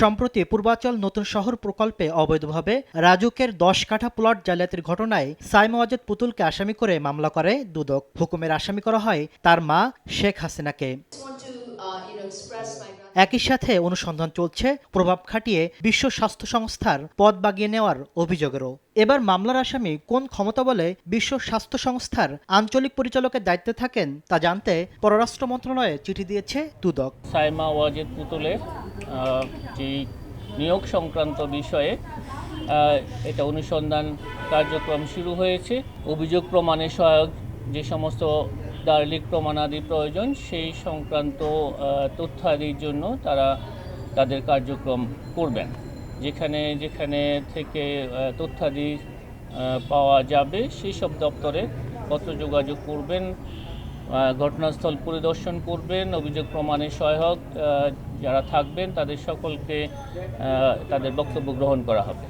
সম্প্রতি পূর্বাচল নতুন শহর প্রকল্পে অবৈধভাবে রাজুকের দশ কাঠা প্লট জালিয়াতির ঘটনায় সাইম ওয়াজেদ পুতুলকে আসামি করে মামলা করে দুদক। হুকুমের আসামি করা হয় তার মা শেখ হাসিনাকে. একই সাথে অনুসন্ধান চলছে, প্রভাব খাটিয়ে বিশ্ব স্বাস্থ্য সংস্থার পদ বাগিয়ে নেওয়ার অভিযোগেরও। এবার মামলার আসামি কোন ক্ষমতা বলে বিশ্ব স্বাস্থ্য সংস্থার আঞ্চলিক পরিচালকের দায়িত্বে থাকেন তা জানতে পররাষ্ট্র মন্ত্রণালয়ে চিঠি দিয়েছে দুদক। সাইমা ওয়াজেদ পুতুলের যে নিয়োগ সংক্রান্ত বিষয়ে এটা অনুসন্ধান কার্যক্রম শুরু হয়েছে। অভিযোগ প্রমাণে সহায়ক যে সমস্ত দার্লিক প্রমাণাদি প্রয়োজন, সেই সংক্রান্ত তথ্যাদির জন্য তারা তাদের কার্যক্রম করবেন। যেখানে যেখানে থেকে তথ্যাদি পাওয়া যাবে সেই সব দপ্তরে পত্র যোগাযোগ করবেন ঘটনাস্থল পরিদর্শন করবেন, অভিযোগ প্রমাণে সহায়ক যারা থাকবেন তাদের সকলকে তাদের বক্তব্য গ্রহণ করা হবে।